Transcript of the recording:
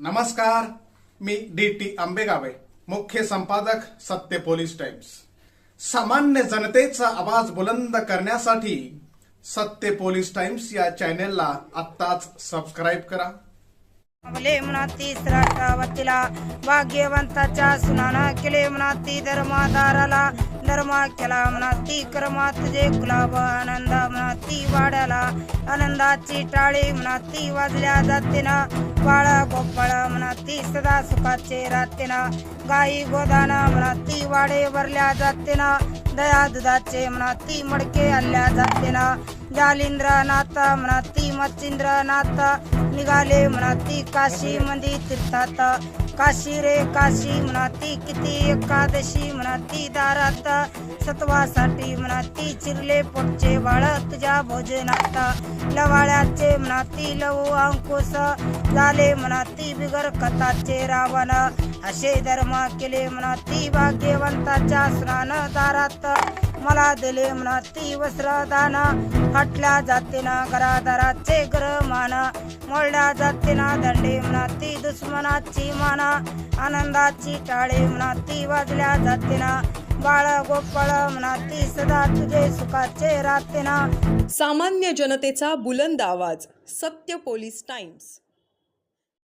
नमस्कार मी D T आंबेगावे मुख्य संपादक सत्य पोलीस टाइम्स. सामान्य जनतेचा आवाज बुलंद करण्यासाठी सत्य पोलीस टाइम्स या चॅनेलला आत्ताच सबस्क्राईब करा. आपले मनाती राष्ट्रावतीला भाग्यवंताच्या सुनाना केले मनाती धर्मादाराला धर्मा केला मनाती कर्मा तुझे गुलाब आनंद ती वाड्याला आनंदाची टाळी ती वाजल्या जाते ना बाळा गोपाळ ती सदा सुखाचे राहते ना गाई गोदाना ती वाडे भरल्या जाते ना दया दुधाचे म्हणा ती मडके आणल्या जाते ना जालिंद्र नातं म्हणा ती मच्छिंद्र नाता निघाले म्हणाती काशी मंदी तीर्थात. काशी रे काशी म्हणाती किती एकादशी म्हणाती दारात. सत्वासाठी म्हणाती चिरले पोटचे बाळ तुझ्या भोजनात. लवाळ्याचे म्हणाती लवू अंकुश झाले म्हणाती बिगर कथाचे रावण. असे धर्म केले म्हणा ती भाग्यवंताच्या स्नान दारात. मला दिले म्हणा ती वस्त्र दान फाटल्या जाते ना घरादाराचे मान मोडल्या जाते ना दंडे म्हणा ती दुश्मनाची माना. आनंदाची टाळे म्हणा ती वाजल्या जाते ना बाळ गोपाळ म्हणा ती सदा तुझे सुखाचे राहते ना सामान्य जनतेचा बुलंद आवाज सत्य पोलीस टाइम्स.